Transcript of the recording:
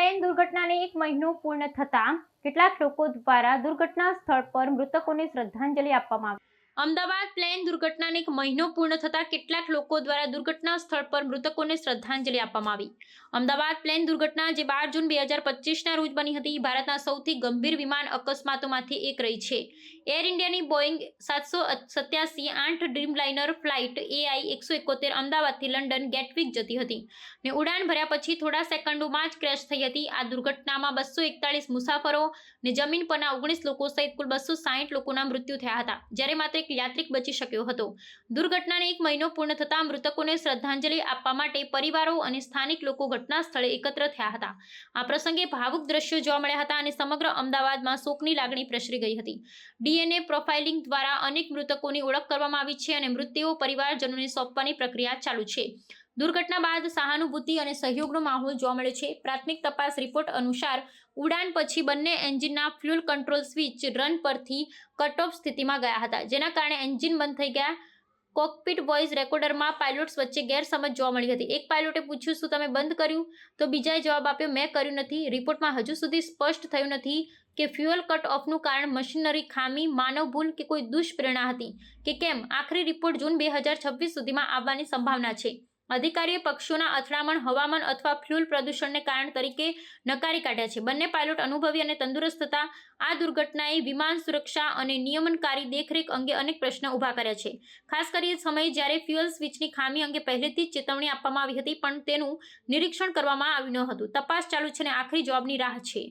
Plane દુર્ઘટનાને એક મહિનો પૂર્ણ થતાં કેટલાક લોકો દ્વારા દુર્ઘટના સ્થળ પર મૃતકોને શ્રદ્ધાંજલિ આપવામાં આવી. અમદાવાદ પ્લેન દુર્ઘટનાને એક મહિનો પૂર્ણ થતાં કેટલાક લોકો દ્વારા દુર્ઘટના સ્થળ પર મૃતકોને શ્રદ્ધાંજલિ આપવામાં આવી. અમદાવાદ પ્લેન દુર્ઘટના જે બાર જૂન બે હજાર પચીસના રોજ બની હતી ભારતના સૌથી ગંભીર વિમાન અકસ્માતોમાંથી એક રહી છે. એર ઇન્ડિયાની બોઈંગ સાતસો સત્યાસી, આઠ ડ્રીમલાઇનર ફ્લાઇટ એઆઈ એકસો એકોતેર અમદાવાદથી લંડન, ગેટવિક જતી હતી ને ઉડાન ભર્યા પછી થોડા સેકન્ડોમાં જ ક્રેશ થઈ હતી. આ દુર્ઘટનામાં બસો એકતાળીસ મુસાફરો ને જમીન પરના ઓગણીસ લોકો સહિત કુલ બસો સાહીઠ લોકોના મૃત્યુ થયા હતા. જ્યારે માત્ર યાત્રિક બચી શક્યો હતો. દુર્ઘટનાને એક મહિનો પૂર્ણ થતાં મૃતકોને શ્રદ્ધાંજલિ આપવા માટે પરિવારો અને સ્થાનિક લોકો ઘટના સ્થળે એકત્ર થયા હતા. આ પ્રસંગે ભાવુક દ્રશ્યો જોવા મળ્યા હતા અને સમગ્ર અમદાવાદમાં શોકની લાગણી પ્રસરી ગઈ હતી. ડીએનએ પ્રોફાઇલિંગ દ્વારા અનેક મૃતકોની ઓળખ કરવામાં આવી છે અને મૃત્યુઓ પરિવારજનોને સોંપવાની પ્રક્રિયા ચાલુ છે. દુર્ઘટના બાદ સહાનુભૂતિ અને સહયોગનો માહોલ જોવા મળ્યો છે. પ્રાથમિક તપાસ રિપોર્ટ અનુસાર ઉડાન પછી બંને એન્જિનના ફ્યુલ કંટ્રોલ સ્વિચ રન પરથી કટ ઓફ સ્થિતિમાં ગયા હતા, જેના કારણે એન્જિન બંધ થઈ ગયા. કોકપિટ વોઇસ રેકોર્ડરમાં પાયલોટ્સ વચ્ચે ગેરસમજ જોવા મળી હતી. એક પાયલોટે પૂછ્યું, શું તમે બંધ કર્યું? તો બીજાએ જવાબ આપ્યો, મેં કર્યું નથી. રિપોર્ટમાં હજુ સુધી સ્પષ્ટ થયું નથી કે ફ્યુઅલ કટ ઓફનું કારણ મશીનરી ખામી, માનવ ભૂલ કે કોઈ દુષ્પ્રેરણા હતી કે કેમ. આખરી રિપોર્ટ જૂન બે હજાર છવ્વીસ સુધીમાં આવવાની સંભાવના છે. અધિકારીએ પક્ષીઓના અથડામણ, હવામાન અથવા ફ્યુલ પ્રદૂષણને કારણ તરીકે નકારી કાઢ્યા છે. બંને પાયલોટ અનુભવી અને તંદુરસ્ત હતા. આ દુર્ઘટનાએ વિમાન સુરક્ષા અને નિયમનકારી દેખરેખ અંગે અનેક પ્રશ્ન ઊભા કર્યા છે. ખાસ કરી સમયે જ્યારે ફ્યુઅલ સ્વિચની ખામી અંગે પહેલેથી જ ચેતવણી આપવામાં આવી હતી, પણ તેનું નિરીક્ષણ કરવામાં આવ્યું ન હતું. તપાસ ચાલુ છે અને આખરી જવાબની રાહ છે.